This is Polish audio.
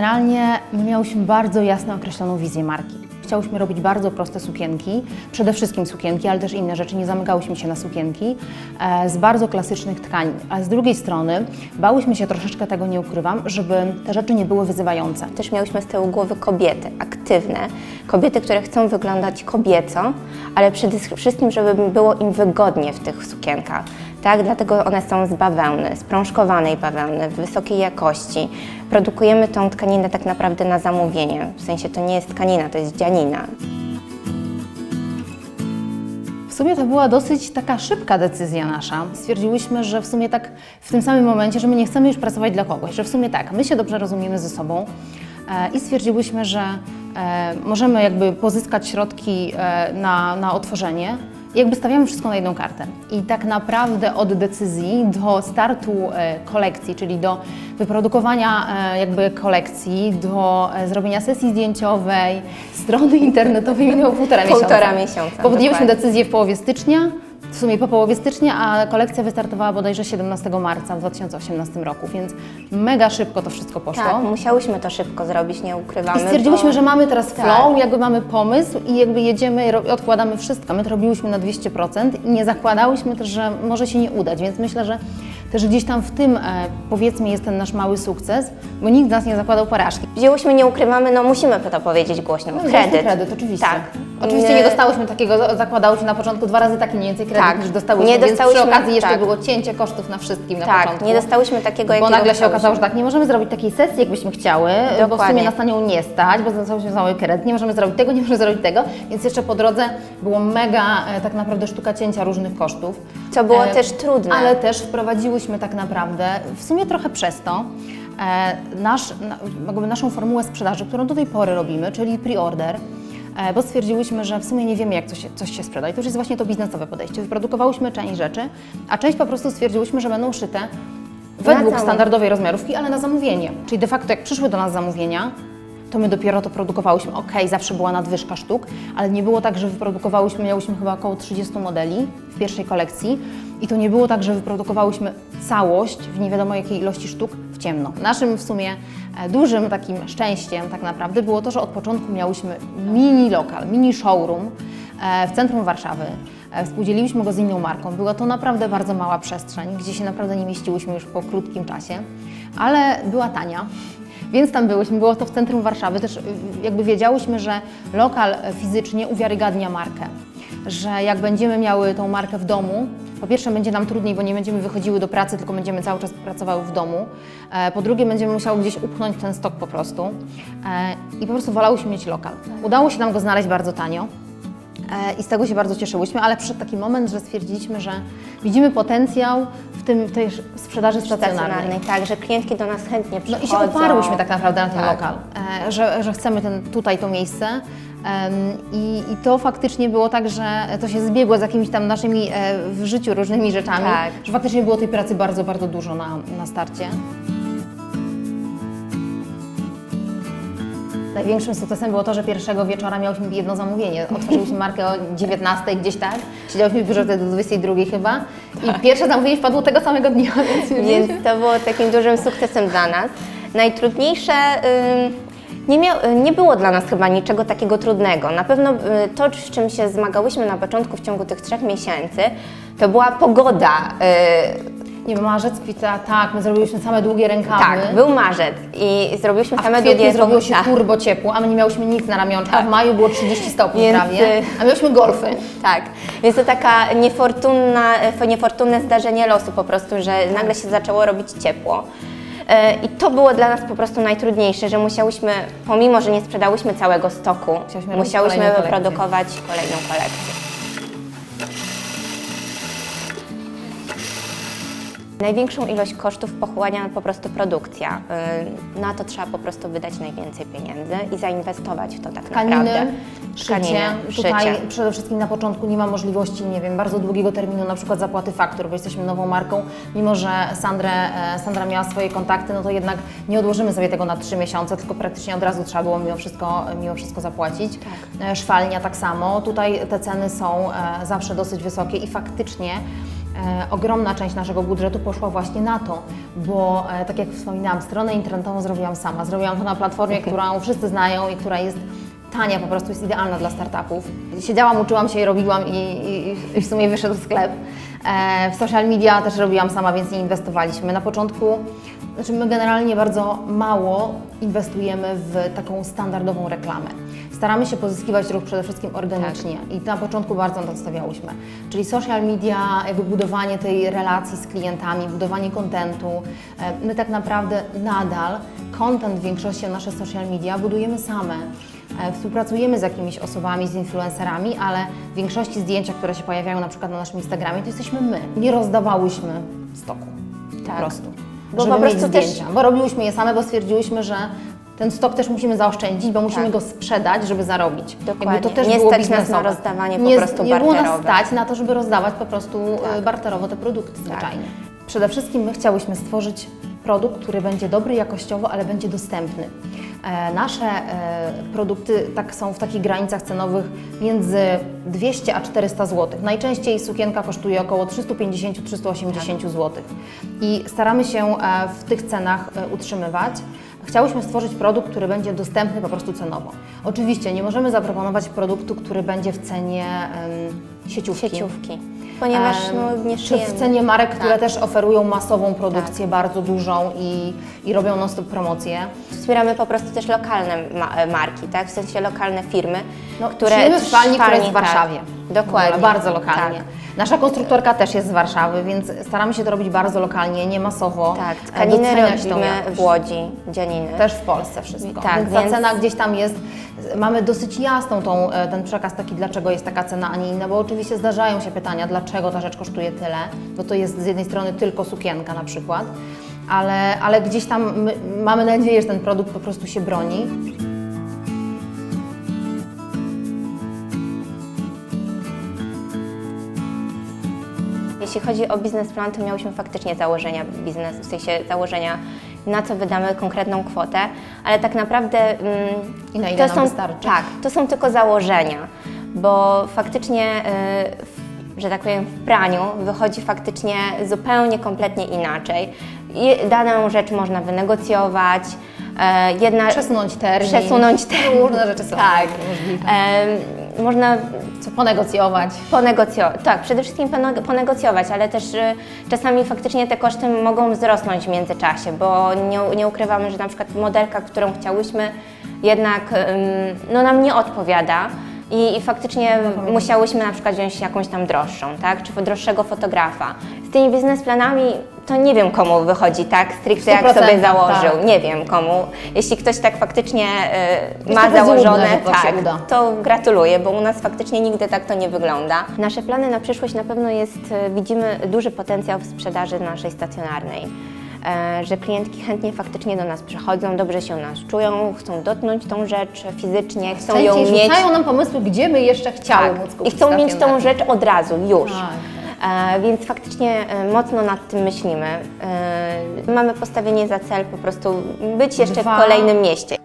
Generalnie my miałyśmy bardzo jasno określoną wizję marki. Chciałyśmy robić bardzo proste sukienki, przede wszystkim sukienki, ale też inne rzeczy, nie zamykałyśmy się na sukienki, e, z bardzo klasycznych tkanin. A z drugiej strony bałyśmy się troszeczkę, tego nie ukrywam, żeby te rzeczy nie były wyzywające. Też miałyśmy z tyłu głowy kobiety, aktywne, kobiety, które chcą wyglądać kobieco, ale przede wszystkim, żeby było im wygodnie w tych sukienkach. Tak, dlatego one są z bawełny, z prążkowanej bawełny, wysokiej jakości. Produkujemy tą tkaninę tak naprawdę na zamówienie. W sensie to nie jest tkanina, to jest dzianina. W sumie to była dosyć taka szybka decyzja nasza. Stwierdziłyśmy, że w sumie tak w tym samym momencie, że my nie chcemy już pracować dla kogoś, że w sumie tak, my się dobrze rozumiemy ze sobą e, i stwierdziłyśmy, że e, możemy jakby pozyskać środki e, na, na otworzenie. Jakby stawiamy wszystko na jedną kartę. I tak naprawdę od decyzji do startu e, kolekcji, czyli do wyprodukowania e, jakby kolekcji, do e, zrobienia sesji zdjęciowej, strony internetowej minęło półtora miesiąca. Półtora miesiąca, Bo dokładnie. decyzję w połowie stycznia, w sumie po połowie stycznia, a kolekcja wystartowała bodajże 17 marca w 2018 roku, więc mega szybko to wszystko poszło. Tak, musiałyśmy to szybko zrobić, nie ukrywamy. I stwierdziłyśmy, bo- że mamy teraz Tak. flow, jakby mamy pomysł i jakby jedziemy, odkładamy wszystko. My to robiłyśmy na 200% i nie zakładałyśmy też, że może się nie udać, więc myślę, że też gdzieś tam w tym e, powiedzmy jest ten nasz mały sukces, bo nikt z nas nie zakładał porażki. Wzięłyśmy, nie ukrywamy, no musimy to powiedzieć głośno. No, kredyt. kredyt. kredyt, oczywiście. Tak. Oczywiście nie dostałyśmy takiego, zakładałyśmy na początku dwa razy taki mniej więcej kredyt Tak. niż dostałyśmy, Nie więc dostałyśmy- przy okazji jeszcze tak. było cięcie kosztów na wszystkim na Tak, początku. nie dostałyśmy takiego, Bo jakiego nagle się okazało, że tak, nie możemy zrobić takiej sesji, jakbyśmy chciały, bo w sumie Dokładnie. nas na nią nie stać, bo dostałyśmy cały kredyt, nie możemy zrobić tego, nie możemy zrobić tego, więc jeszcze po drodze było mega e, tak naprawdę sztuka cięcia różnych kosztów. Co było E, też trudne. Ale też wprowadziłyśmy tak naprawdę, w sumie trochę przez to, e, nasz, na, naszą formułę sprzedaży, którą do tej pory robimy, czyli pre-order, bo stwierdziłyśmy, że w sumie nie wiemy, jak coś, coś się sprzeda. I to już jest właśnie to biznesowe podejście. Wyprodukowałyśmy część rzeczy, a część po prostu stwierdziłyśmy, że będą szyte według standardowej rozmiarówki, ale na zamówienie. Czyli de facto jak przyszły do nas zamówienia, to my dopiero to produkowałyśmy. Ok, zawsze była nadwyżka sztuk, ale nie było tak, że wyprodukowałyśmy, miałyśmy chyba około 30 modeli w pierwszej kolekcji i to nie było tak, że wyprodukowałyśmy całość w nie wiadomo jakiej ilości sztuk ciemno. Naszym w sumie e, dużym takim szczęściem tak naprawdę było to, że od początku miałyśmy mini lokal, mini showroom e, w centrum Warszawy. E, Współdzieliliśmy go z inną marką. Była to naprawdę bardzo mała przestrzeń, gdzie się naprawdę nie mieściłyśmy już po krótkim czasie, ale była tania. Więc tam byłyśmy, było to w centrum Warszawy. Też y, jakby wiedziałyśmy, że lokal e, fizycznie uwiarygadnia markę. Że jak będziemy miały tą markę w domu, po pierwsze będzie nam trudniej, bo nie będziemy wychodziły do pracy, tylko będziemy cały czas pracowały w domu. E, Po drugie będziemy musiały gdzieś upchnąć ten stok po prostu. E, I po prostu wolałyśmy mieć lokal. Udało się nam go znaleźć bardzo tanio. E, I z tego się bardzo cieszyłyśmy, ale przyszedł taki moment, że stwierdziliśmy, że widzimy potencjał w, tym, w tej sprzedaży stacjonarnej. stacjonarnej. Tak, że klientki do nas chętnie No przychodzą. i się oparłyśmy tak naprawdę na ten Tak. lokal, że, że chcemy ten, tutaj to miejsce. I, I to faktycznie było tak, że to się zbiegło z jakimiś tam naszymi e, w życiu różnymi rzeczami, Tak. że faktycznie było tej pracy bardzo, bardzo dużo na, na starcie. Największym sukcesem było to, że pierwszego wieczora miałyśmy jedno zamówienie. Otworzyliśmy markę o 19 gdzieś tak, siedziałyśmy w biurze do 22 chyba i pierwsze zamówienie wpadło tego samego dnia, więc, Więc to było takim dużym sukcesem dla nas. Najtrudniejsze nie, miał, nie było dla nas chyba niczego takiego trudnego. Na pewno y, to, z czym się zmagałyśmy na początku w ciągu tych trzech miesięcy, to była pogoda. y, Nie wiem, marzec, kwita, tak, my zrobiłyśmy same długie rękawy. tak, był marzec i zrobiłyśmy A w same długie zrobiło się tak. turbo ciepło, a my nie miałyśmy nic na ramionczkach. W maju było 30 stopni Więc, prawie, y, a miałyśmy golfy. Tak, więc to taka niefortunna, e, niefortunne zdarzenie losu po prostu, że nagle się zaczęło robić ciepło. E, I to było dla nas po prostu najtrudniejsze, że musiałyśmy, pomimo że nie sprzedałyśmy całego stoku, Musiałyśmy musiałyśmy kolejną wyprodukować kolejną kolekcję. Największą ilość kosztów pochłania po prostu produkcja. Y, Na to trzeba po prostu wydać najwięcej pieniędzy i zainwestować w to tak Tkaniny, naprawdę. szycie. Tkaniny, Tutaj szycie. przede wszystkim na początku nie ma możliwości, nie wiem, bardzo długiego terminu, na przykład zapłaty faktur, bo jesteśmy nową marką. Mimo, że Sandrę, e, Sandra miała swoje kontakty, no to jednak nie odłożymy sobie tego na trzy miesiące, tylko praktycznie od razu trzeba było mimo wszystko, mimo wszystko zapłacić. E, Szwalnia tak samo. Tutaj te ceny są e, zawsze dosyć wysokie i faktycznie ogromna część naszego budżetu poszła właśnie na to, bo e, tak jak wspominałam, stronę internetową zrobiłam sama. Zrobiłam to na platformie, którą wszyscy znają i która jest tania, po prostu jest idealna dla startupów. Siedziałam, uczyłam się i robiłam i, i, i w sumie wyszedł sklep. E, w social media też robiłam sama, więc nie inwestowaliśmy. Na początku, znaczy my generalnie bardzo mało inwestujemy w taką standardową reklamę. Staramy się pozyskiwać ruch przede wszystkim organicznie i na początku bardzo na to stawiałyśmy. Czyli social media, jakby budowanie tej relacji z klientami, budowanie kontentu. E, My tak naprawdę nadal content w większości nasze social media budujemy same. E, Współpracujemy z jakimiś osobami, z influencerami, ale w większości zdjęcia, które się pojawiają na przykład na naszym Instagramie, to jesteśmy my. Nie rozdawałyśmy stoku. Po Tak. prostu. Bo żeby po mieć prostu też- zdjęcia. Bo robiłyśmy je same, bo stwierdziłyśmy, że ten stok też musimy zaoszczędzić, bo musimy Tak. go sprzedać, żeby zarobić. Dokładnie. Jakby to też Nie było stać nas na rozdawanie po nie, prostu Nie było nas barterowe. stać na to, żeby rozdawać po prostu Tak. e, barterowo te produkty zwyczajnie. Przede wszystkim my chciałyśmy stworzyć produkt, który będzie dobry jakościowo, ale będzie dostępny. E, nasze e, produkty tak są w takich granicach cenowych między 200 a 400 zł. Najczęściej sukienka kosztuje około 350-380 zł. I staramy się w tych cenach utrzymywać. Chciałyśmy stworzyć produkt, który będzie dostępny po prostu cenowo. Oczywiście nie możemy zaproponować produktu, który będzie w cenie em, sieciówki. Sieciówki. Ponieważ no, nie Czy w cenie marek, które Tak. też oferują masową produkcję, bardzo dużą i, i robią non-stop promocje. Wspieramy po prostu też lokalne ma- e, marki, tak? W sensie lokalne firmy, No, które... w szwalni, która jest w tak. Warszawie. Dokładnie. W ogóle, Bardzo lokalnie. Tak. Nasza konstruktorka też jest z Warszawy, więc staramy się to robić bardzo lokalnie, nie masowo. Tak, e, tkaniny robimy w Łodzi, dzianiny. Też w Polsce wszystko. Tak, więc ta więc- cena gdzieś tam jest. Mamy dosyć jasną tą, e, ten przekaz taki, dlaczego jest taka cena, a nie inna, bo oczywiście zdarzają się pytania, dlaczego ta rzecz kosztuje tyle, bo to jest z jednej strony tylko sukienka na przykład, ale, ale gdzieś tam my, mamy nadzieję, że ten produkt po prostu się broni. Jeśli chodzi o biznesplan, to miałyśmy faktycznie założenia biznesu, w sensie założenia, na co wydamy konkretną kwotę, ale tak naprawdę mm, I na ile to nam są, wystarczy. Tak, to są tylko założenia, bo faktycznie, w, że tak powiem, w praniu wychodzi faktycznie zupełnie, kompletnie inaczej. I daną rzecz można wynegocjować, e, jedna... Przesunąć termin. Przesunąć termin. Różne rzeczy są Tak. możliwe. Em, można Co ponegocjować. Ponegocjować, tak, przede wszystkim pone- ponegocjować, ale też czasami faktycznie te koszty mogą wzrosnąć w międzyczasie, bo nie, nie ukrywamy, że na przykład modelka, którą chciałyśmy, jednak no, nam nie odpowiada. I, I faktycznie musiałyśmy na przykład wziąć jakąś tam droższą, tak? Czy droższego fotografa. Z tymi biznesplanami to nie wiem komu wychodzi tak stricte jak 100%, sobie założył. tak. Nie wiem komu. Jeśli ktoś tak faktycznie y, ma założone, że to się tak, uda. to gratuluję, bo u nas faktycznie nigdy tak to nie wygląda. Nasze plany na przyszłość na pewno jest, e, widzimy duży potencjał w sprzedaży naszej stacjonarnej. E, że klientki chętnie faktycznie do nas przychodzą, dobrze się u nas czują, chcą dotknąć tą rzecz fizycznie, chcą ją mieć. rzucają nam pomysły, gdzie by jeszcze chciały Tak, móc I chcą mieć tą rzecz od razu, już. Tak, E, więc faktycznie e, mocno nad tym myślimy. E, mamy postawienie za cel po prostu być jeszcze Dwa. w kolejnym mieście.